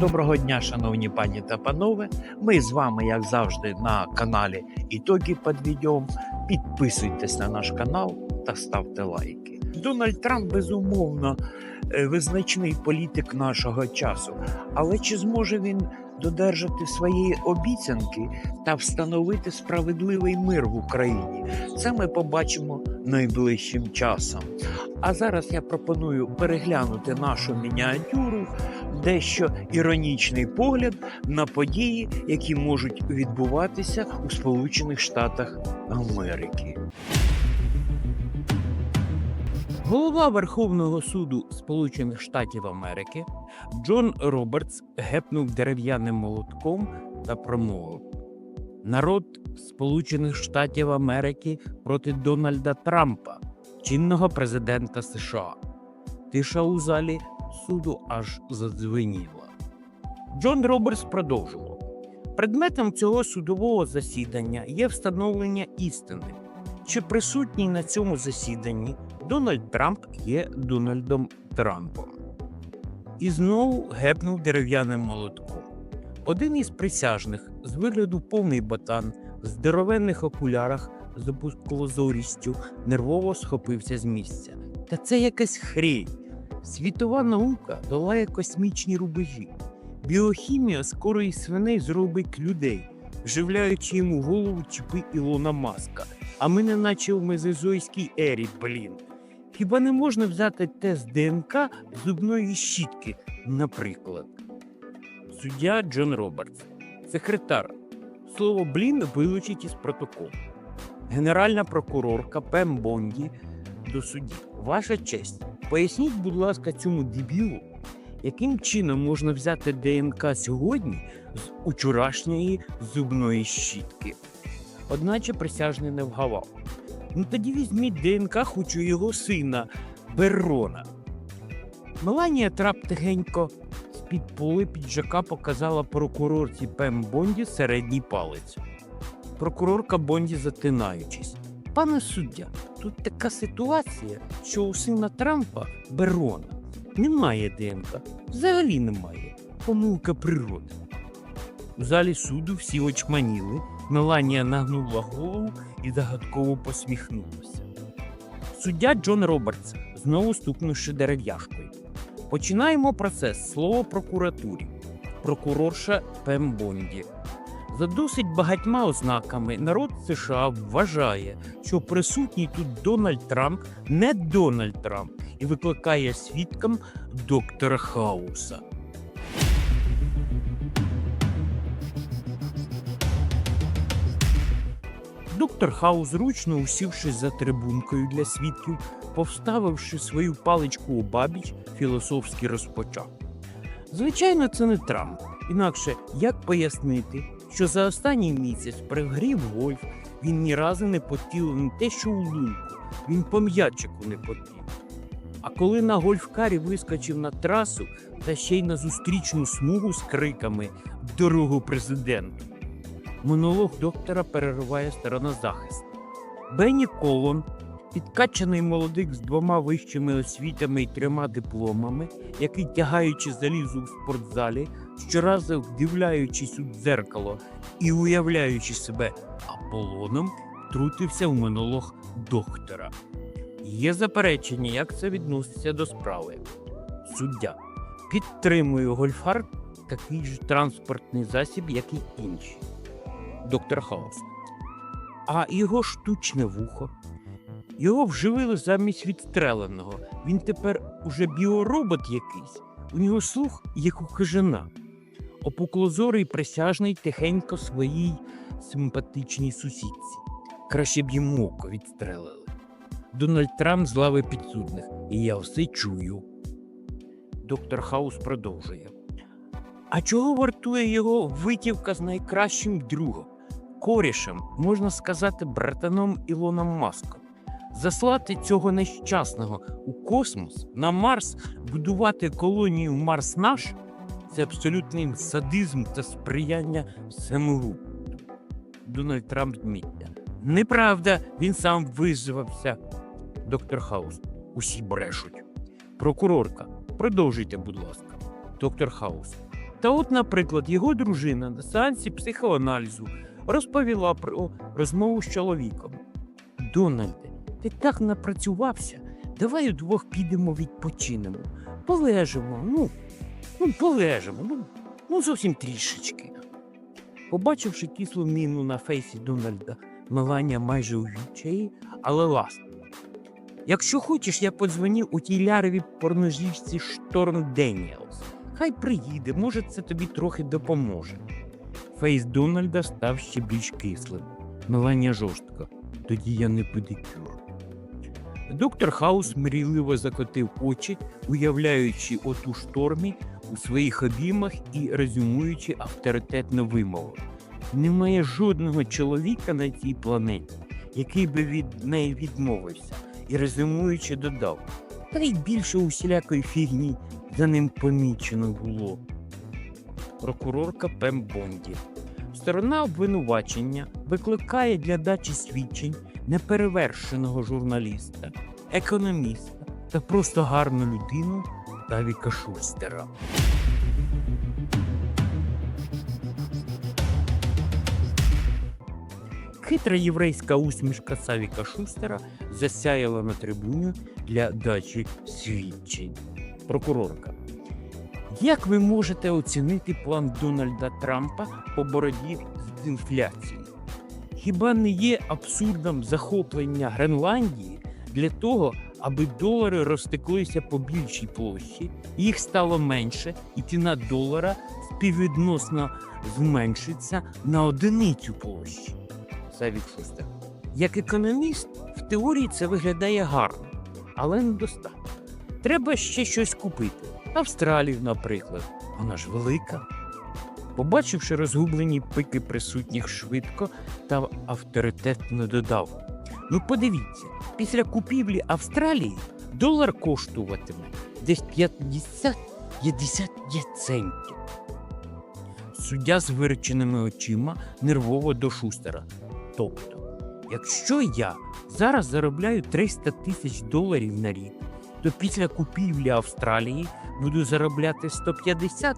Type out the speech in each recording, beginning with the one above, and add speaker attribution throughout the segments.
Speaker 1: Доброго дня, шановні пані та панове. Ми з вами, як завжди, на каналі Ітоги під відео. Підписуйтесь на наш канал та ставте лайки. Дональд Трамп, безумовно, е, визначний політик нашого часу. Але чи зможе він додержати свої обіцянки та встановити справедливий мир в Україні? Це ми побачимо найближчим часом. А зараз я пропоную переглянути нашу мініатюру, дещо іронічний погляд на події, які можуть відбуватися у Сполучених Штатах Америки.
Speaker 2: Голова Верховного суду Сполучених Штатів Америки Джон Робертс гепнув дерев'яним молотком та промовив: Народ Сполучених Штатів Америки проти Дональда Трампа, чинного президента США. Тиша у залі суду аж задзвеніла. Джон Робертс продовжував. Предметом цього судового засідання є встановлення істини, чи присутній на цьому засіданні Дональд Трамп є Дональдом Трампом. І знову гепнув дерев'яним молотком. Один із присяжних з вигляду повний ботан, в здоровенних окулярах з опусклозорістю нервово схопився з місця. Та це якась хрень. Світова наука долає космічні рубежі. Біохімія скоро із свиней зробить людей, вживляючи йому голову чіпи Ілона Маска. А ми не наче в мезозойській ері, блін. Хіба не можна взяти тест ДНК зубної щітки, наприклад? Суддя Джон Робертс, секретар. Слово блін вилучить із протоколу. Генеральна прокурорка Пем Бонді до судді. Ваша честь, поясніть, будь ласка, цьому дебілу, яким чином можна взяти ДНК сьогодні з учорашньої зубної щітки. Одначе присяжний не вгавав. Ну тоді візьміть ДНК хоч у його сина Беррона. Меланія Трап тихенько з-під поли піджака показала прокурорці Пем Бонді середній палець. Прокурорка Бонді затинаючись. Пане суддя, тут така ситуація, що у сина Трампа Беррона немає ДНК. Взагалі немає. Помилка природи. У залі суду всі очманіли. Меланія нагнула голову і загадково посміхнулася. Суддя Джон Робертс, знову стукнувши дерев'яшкою. Починаємо процес слово прокуратурі. Прокурорша Пем Бонді. За досить багатьма ознаками народ США вважає, що присутній тут Дональд Трамп не Дональд Трамп і викликає свідком доктора Хауса. Доктор Хаус, зручно усівшись за трибункою для свідків, повставивши свою паличку у бабіч, філософськи розпочав. Звичайно, це не Трамп. Інакше як пояснити, що за останній місяць при грі в гольф він ні разу не потілив не те, що у лунку, він по м'ячику не потів. А коли на гольфкарі вискочив на трасу та ще й на зустрічну смугу з криками Дорогу президенту. Монолог доктора перериває сторона захисту. Бенні Колон, підкачаний молодик з двома вищими освітами і трьома дипломами, який, тягаючи залізу в спортзалі, щоразу вдивляючись у дзеркало і уявляючи себе Аполлоном, втрутився в монолог доктора. Є заперечення, як це відноситься до справи. Суддя. Підтримую гольфар такий ж транспортний засіб, як і інші. Доктор Хаус. А його штучне вухо. Його вживили замість відстреленого. Він тепер уже біоробот якийсь. У нього слух, як у хижина. Опуклозорий присяжний тихенько своїй симпатичній сусідці. Краще б їм око відстрелили. Дональд Трамп з лави підсудних, і я все чую. Доктор Хаус продовжує. А чого вартує його витівка з найкращим другом, корішем, можна сказати, братаном Ілоном Маском? Заслати цього нещасного у космос на Марс, будувати колонію Марс наш це абсолютний садизм та сприяння самогубству. Дональд Трамп зміття. Неправда, він сам визвався. Доктор Хаус. Усі брешуть. Прокурорка. Продовжуйте, будь ласка. Доктор Хаус. Та от, наприклад, його дружина на сеансі психоаналізу розповіла про розмову з чоловіком. Дональде, ти так напрацювався. Давай удвох підемо відпочинемо. Полежимо, ну, ну полежимо, ну, ну зовсім трішечки. Побачивши кислу міну на фейсі Дональда, Меланія майже у відчаї, але ласка. Якщо хочеш, я подзвоню у тій лярові порножівці Шторм Деніелс. Хай приїде, може, це тобі трохи допоможе. Фейс Дональда став ще більш кислим. Меланія жорстка. Тоді я не педикюр. Доктор Хаус мрійливо закотив очі, уявляючи оту штормі у своїх обіймах і резюмуючи авторитетну вимову. Немає жодного чоловіка на цій планеті, який би від неї відмовився, і резюмуючи додав, та й більше усілякої фігні за ним помічено було. Прокурорка Пем Бонді. Сторона обвинувачення викликає для дачі свідчень неперевершеного журналіста, економіста та просто гарну людину Давіка Шустера. Хитра єврейська усмішка Савіка Шустера засяяла на трибуні для дачі свідчень. Прокурорка. Як ви можете оцінити план Дональда Трампа по боротьбі з інфляцією? Хіба не є абсурдом захоплення Гренландії для того, аби долари розтеклися по більшій площі, їх стало менше, і ціна долара співвідносно зменшиться на одиницю площі? Савік Шустер. Як економіст, в теорії це виглядає гарно, але недостатньо. Треба ще щось купити. Австралію, наприклад, вона ж велика. Побачивши розгублені пики присутніх швидко та авторитетно додав: Ну, подивіться, після купівлі Австралії долар коштуватиме десь 50-55 центів. Суддя з виреченими очима нервово до шустера. Тобто, якщо я зараз заробляю 300 тисяч доларів на рік, то після купівлі Австралії буду заробляти 150?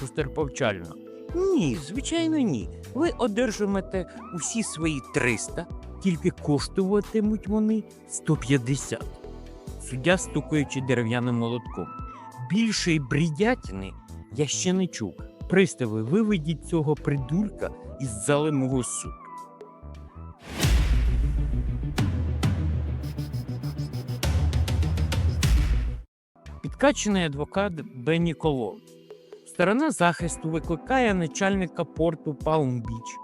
Speaker 2: Шустер повчально. Ні, звичайно, ні. Ви одержимете усі свої 300, тільки коштуватимуть вони 150. Суддя стукаючи дерев'яним молотком. Більшої брідятини я ще не чув. Пристави, виведіть цього придурка із зали мого суду. Підкачений адвокат Бенні Колон. Сторона захисту викликає начальника порту Палм-Біч,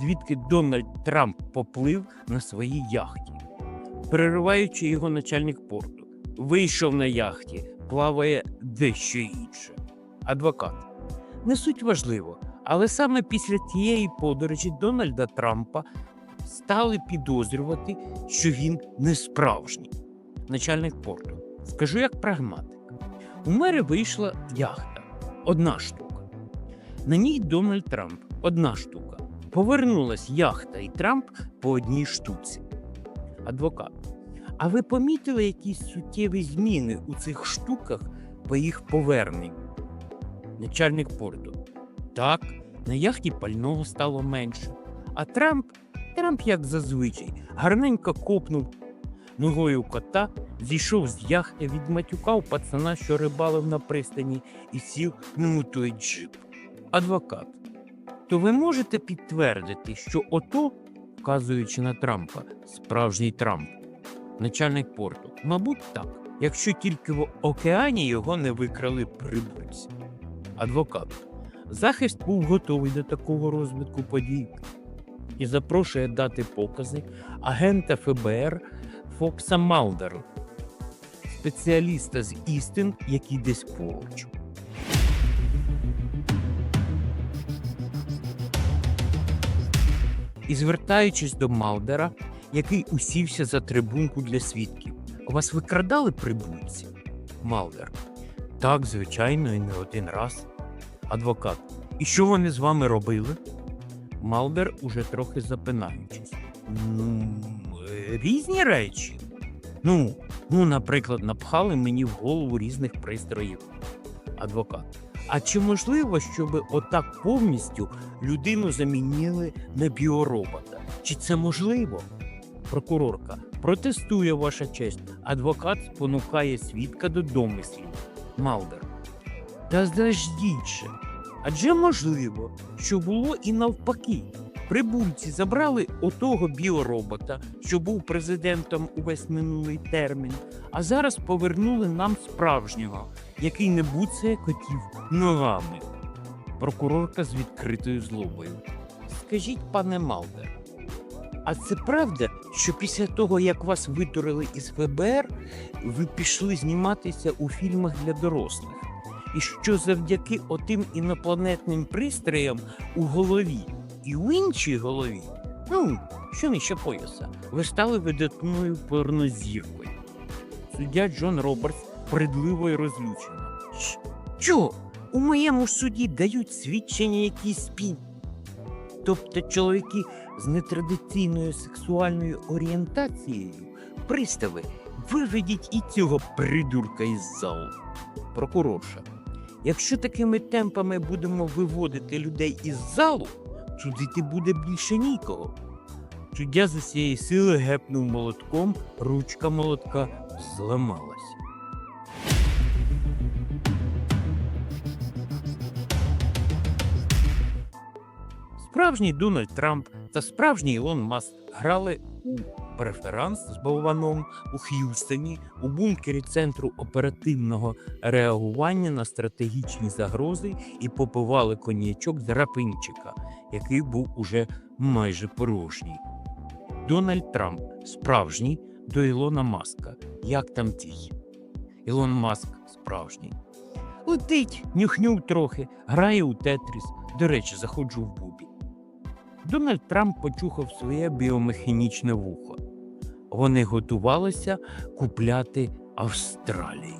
Speaker 2: звідки Дональд Трамп поплив на своїй яхті. Перериваючи його начальник порту, вийшов на яхті, плаває дещо інше. Адвокат. Не суть важливо, але саме після тієї подорожі Дональда Трампа стали підозрювати, що він не справжній. Начальник порту. Скажу як прагматик. У мери вийшла яхта одна штука. На ній Дональд Трамп одна штука. Повернулась яхта і Трамп по одній штуці. Адвокат. А ви помітили якісь суттєві зміни у цих штуках по їх поверненню? Начальник порту. Так, на яхті пального стало менше. А Трамп, Трамп, як зазвичай, гарненько копнув ногою кота, зійшов з яхти, відматюкав пацана, що рибалив на пристані, і сів на той джип. Адвокат. То ви можете підтвердити, що ото, вказуючи на Трампа, справжній Трамп, начальник порту? Мабуть, так, якщо тільки в океані його не викрали прибульці. Адвокат. Захист був готовий до такого розвитку подій і запрошує дати покази агента ФБР Фокса Малдеру, спеціаліста з істин, який десь поруч. І звертаючись до Малдера, який усівся за трибунку для свідків, вас викрадали прибульці? Малдер. Так, звичайно, і не один раз. Адвокат. І що вони з вами робили? Малдер уже трохи запинаючись. Ну, е, різні речі. Ну, ну, наприклад, напхали мені в голову різних пристроїв. Адвокат. А чи можливо, щоб отак повністю людину замінили на біоробота? Чи це можливо? Прокурорка протестує ваша честь. Адвокат спонукає свідка до домислів. Малдер. Та заждіть. Адже можливо, що було і навпаки. Прибульці забрали отого біоробота, що був президентом увесь минулий термін, а зараз повернули нам справжнього, який не буцає котів ногами. Прокурорка з відкритою злобою. Скажіть, пане Малдер, а це правда, що після того, як вас витурили із ФБР, ви пішли зніматися у фільмах для дорослих? І що завдяки отим інопланетним пристроям у голові і в іншій голові, ну, що нижче пояса, ви стали видатною порнозіркою. Суддя Джон Робертс бредливо і розлючено. Що? У моєму суді дають свідчення якісь спін. Тобто чоловіки з нетрадиційною сексуальною орієнтацією, пристави, виведіть і цього придурка із залу. Прокурорша. Якщо такими темпами будемо виводити людей із залу, судити буде більше нікого. Суддя з усієї сили гепнув молотком, ручка молотка зламалась. Справжній Дональд Трамп та справжній Ілон Маск грали у преферанс з болваном у Х'юстоні у бункері Центру оперативного реагування на стратегічні загрози і попивали коньячок з рапинчика, який був уже майже порожній. Дональд Трамп справжній до Ілона Маска. Як там тій? Ілон Маск справжній. Летить, нюхнюв трохи, грає у Тетріс. До речі, заходжу в бубі. Дональд Трамп почухав своє біомеханічне вухо. Вони готувалися купляти Австралію.